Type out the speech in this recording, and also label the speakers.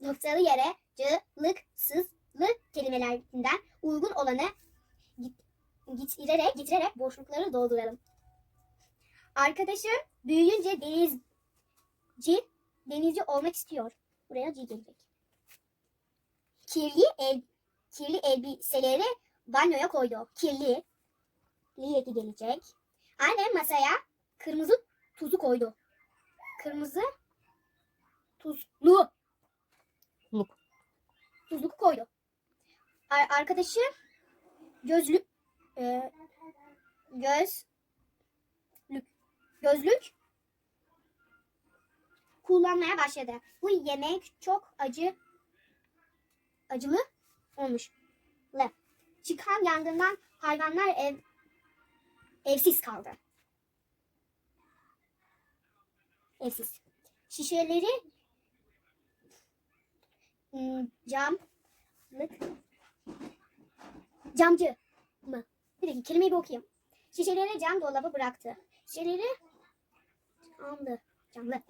Speaker 1: noktalı yere cılık, sızlı kelimelerinden uygun olanı git- getirerek, getirerek boşlukları dolduralım. Arkadaşım büyüyünce denizci, denizci olmak istiyor. Buraya C gelecek. Kirli el, kirli elbiseleri banyoya koydu. Kirli, liyeti gelecek. Annem masaya kırmızı tuzu koydu. Kırmızı tuzlu.
Speaker 2: Luk.
Speaker 1: Tuzluk koydu. Ar- arkadaşı gözlük e, gözlük gözlük kullanmaya başladı. Bu yemek çok acı acılı olmuş. Le. Çıkan yangından hayvanlar ev evsiz kaldı. Evsiz. Şişeleri camlık camcı mı? Bir dakika kelimeyi bir okuyayım. Şişeleri cam dolaba bıraktı. Şişeleri camlı camlı